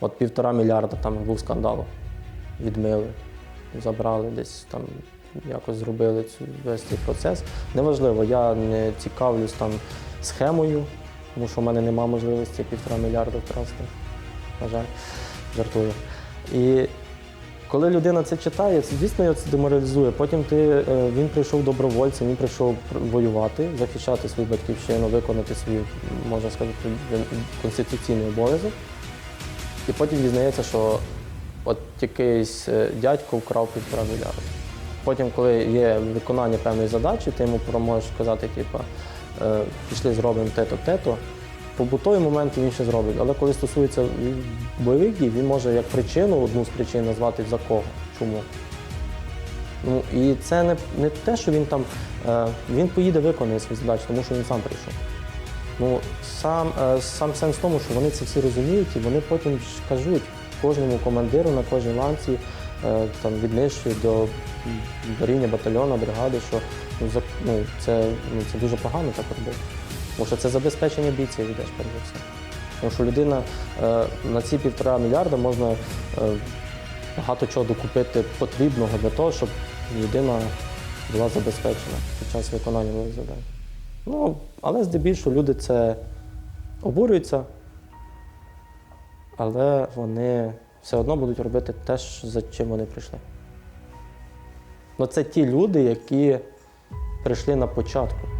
От півтора мільярда там був скандал. Відмили, забрали десь там, якось зробили цю, весь цей процес. Неважливо, я не цікавлюсь там схемою, тому що в мене немає можливості півтора мільярда вкрасти. На жаль, жартую. І коли людина це читає, це дійсно його це деморалізує. Потім ти, е, він прийшов добровольцем, він прийшов воювати, захищати свою батьківщину, виконати свій, можна сказати, конституційний обов'язок. І потім дізнається, що от якийсь е, дядько вкрав півтора мільярда. Потім, коли є виконання певної задачі, ти йому можеш сказати, типу, е, пішли зробимо те-то, те-то. Побутові моменти він ще зробить. Але коли стосується бойових дій, він може як причину, одну з причин назвати за кого, чому. Ну і це не, не те, що він там е, він поїде виконує свої задачі, тому що він сам прийшов. Ну сам, е, сам сенс в тому, що вони це всі розуміють, і вони потім кажуть кожному командиру на кожній ланці, е, там від нижчої до, рівня батальйону, бригади, що ну, ну, це, ну, це дуже погано так робити. Тому що це забезпечення бійців йдеш перш за все. Тому що людина е, на ці півтора мільярда можна багато чого докупити потрібного для того, щоб людина була забезпечена під час виконання нових завдань. Ну, але здебільшого люди це обурюються, але вони все одно будуть робити те, за чим вони прийшли. Ну, це ті люди, які прийшли на початку.